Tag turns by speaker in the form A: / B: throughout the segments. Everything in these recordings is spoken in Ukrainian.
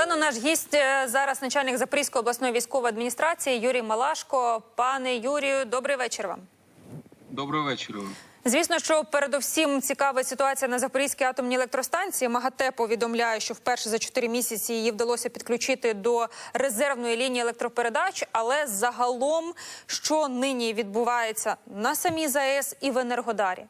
A: Олено, наш гість е, зараз начальник Запорізької обласної військової адміністрації Юрій Малашко. Пане Юрію, добрий вечір вам.
B: Доброго вечора.
A: Звісно, що передовсім цікава ситуація на Запорізькій атомній електростанції. МАГАТЕ повідомляє, що вперше за 4 місяці її вдалося підключити до резервної лінії електропередач. Але загалом, що нині відбувається на самій ЗАЕС і в Енергодарі?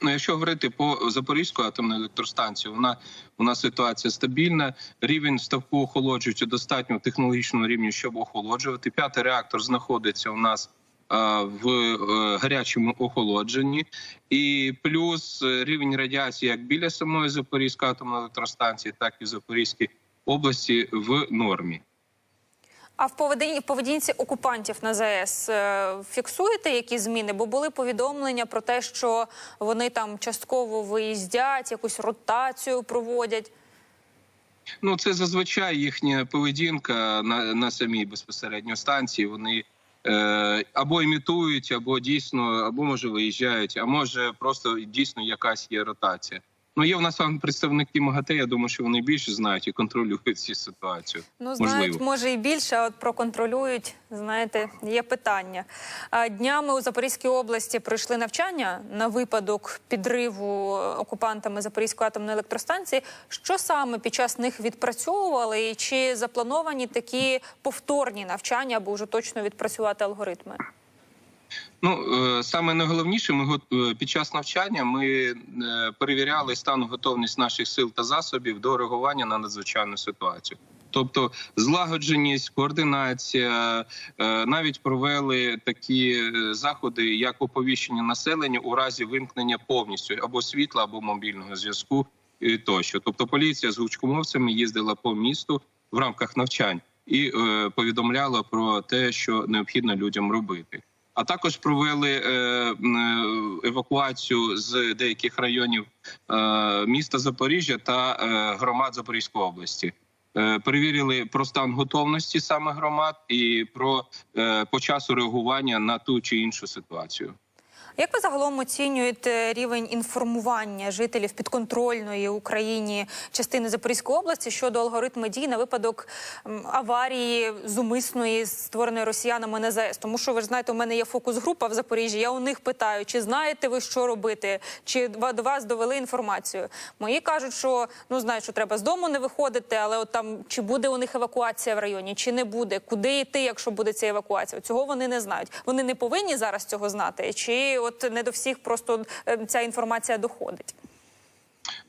B: Ну, якщо говорити по Запорізьку атомну електростанцію, вона у нас ситуація стабільна. Рівень ставку охолоджуючи достатньо технологічному рівні, щоб охолоджувати. П'ятий реактор знаходиться у нас а, в е, гарячому охолодженні, і плюс е, рівень радіації як біля самої Запорізької атомної електростанції, так і в Запорізькій області в нормі.
A: А в поведінці, поведінці окупантів на ЗАЕС е, фіксуєте які зміни? Бо були повідомлення про те, що вони там частково виїздять, якусь ротацію проводять.
B: Ну, це зазвичай їхня поведінка на, на самій безпосередньо станції. Вони е, або імітують, або дійсно, або може виїжджають, а може просто дійсно якась є ротація. Ну, є в нас там представники МАГАТЕ, я думаю, що вони більше знають і контролюють цю ситуацію.
A: Ну, знають,
B: Можливо.
A: може і більше, а от проконтролюють. Знаєте, є питання. Днями у Запорізькій області пройшли навчання на випадок підриву окупантами Запорізької атомної електростанції. Що саме під час них відпрацьовували, і чи заплановані такі повторні навчання, аби вже точно відпрацювати алгоритми?
B: Ну е, саме найголовніше, ми е, під час навчання ми е, перевіряли стан готовність наших сил та засобів до реагування на надзвичайну ситуацію. Тобто злагодженість, координація, навіть провели такі заходи, як оповіщення населення у разі вимкнення повністю або світла, або мобільного зв'язку тощо. Тобто, поліція з гучкомовцями їздила по місту в рамках навчань і повідомляла про те, що необхідно людям робити. А також провели е, е, евакуацію з деяких районів е, міста Запоріжжя та громад Запорізької області. Перевірили про стан готовності саме громад і про по часу реагування на ту чи іншу ситуацію.
A: Як ви загалом оцінюєте рівень інформування жителів підконтрольної Україні частини Запорізької області щодо алгоритму дій на випадок аварії зумисної створеної росіянами на ЗАЕС? Тому що ви ж знаєте, у мене є фокус-група в Запоріжжі. Я у них питаю, чи знаєте ви, що робити, чи до вас довели інформацію. Мої кажуть, що ну знають, що треба з дому не виходити, але от там чи буде у них евакуація в районі, чи не буде, куди йти, якщо буде ця евакуація? Цього вони не знають. Вони не повинні зараз цього знати, чи от не до всіх просто е, ця інформація доходить.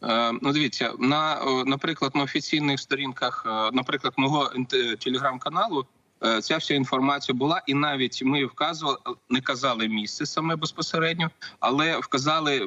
B: Е, Ну, дивіться, на наприклад, на офіційних сторінках, е, наприклад, мого телеграм-каналу. е, Ця вся інформація була, і навіть ми вказували, не казали місце саме безпосередньо, але вказали е,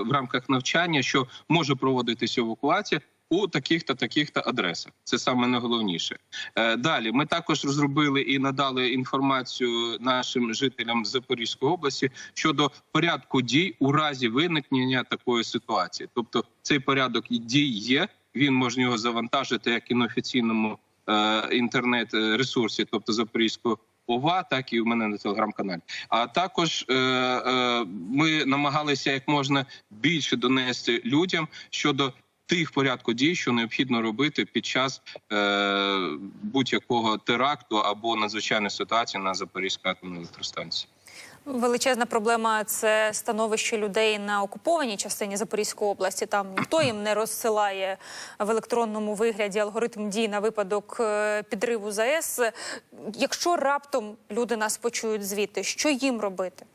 B: в рамках навчання, що може проводитися евакуація у таких та таких та адресах. Це саме найголовніше. Е, Далі ми також розробили і надали інформацію нашим жителям Запорізької області щодо порядку дій у разі виникнення такої ситуації. Тобто, цей порядок дій є. Він можна його завантажити як і на офіційному е, інтернет-ресурсі, тобто Запорізького ОВА, так і в мене на телеграм-каналі. А також е, е, ми намагалися як можна більше донести людям щодо тих порядку дій, що необхідно робити під час е, будь-якого теракту або надзвичайної ситуації на Запорізькій атомній електростанції.
A: Величезна проблема це становище людей на окупованій частині Запорізької області. Там ніхто їм не розсилає в електронному вигляді алгоритм дій на випадок е, підриву ЗАЕС. Якщо раптом люди нас почують звідти, що їм робити?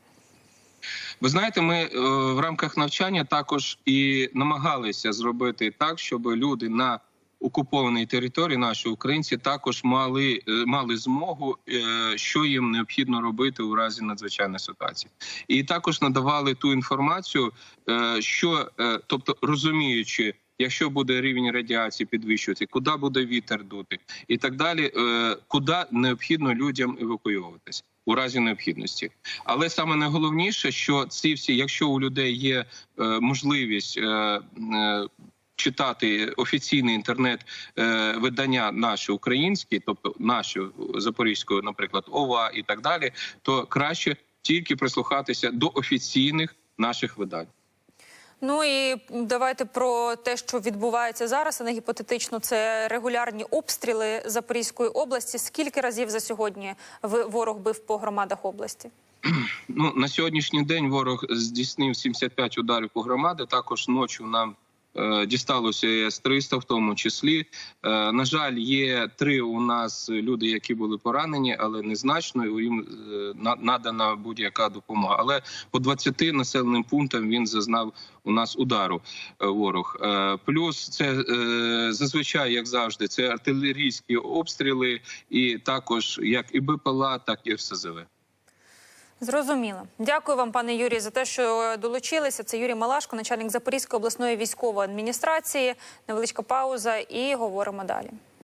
B: Ви знаєте, ми е, в рамках навчання також і намагалися зробити так, щоб люди на окупованій території, наші українці, також мали, е, мали змогу, е, що їм необхідно робити у разі надзвичайної ситуації, і також надавали ту інформацію, що тобто розуміючи. Якщо буде рівень радіації підвищуватися, куди буде вітер дути, і так далі, е, куди необхідно людям евакуюватися у разі необхідності. Але саме найголовніше, що ці всі, якщо у людей є е, можливість е, читати офіційне інтернет е, видання наші українські, тобто наші запорізької, наприклад, ОВА і так далі, то краще тільки прислухатися до офіційних наших видань.
A: Ну і давайте про те, що відбувається зараз. А не гіпотетично, це регулярні обстріли Запорізької області. Скільки разів за сьогодні ворог бив по громадах області?
B: Ну на сьогоднішній день ворог здійснив 75 ударів по громади. Також ночі нам е, дісталося С-300 в тому числі. Е, на жаль, є три у нас люди, які були поранені, але незначно. і Їм е, на- надана будь-яка допомога. Але по 20 населеним пунктам він зазнав у нас удару. Ворог. Плюс це зазвичай, як завжди, це артилерійські обстріли, і також як і БПЛА, так і РСЗВ.
A: Зрозуміло. Дякую вам, пане Юрій, за те, що долучилися. Це Юрій Малашко, начальник Запорізької обласної військової адміністрації. Невеличка пауза, і говоримо далі.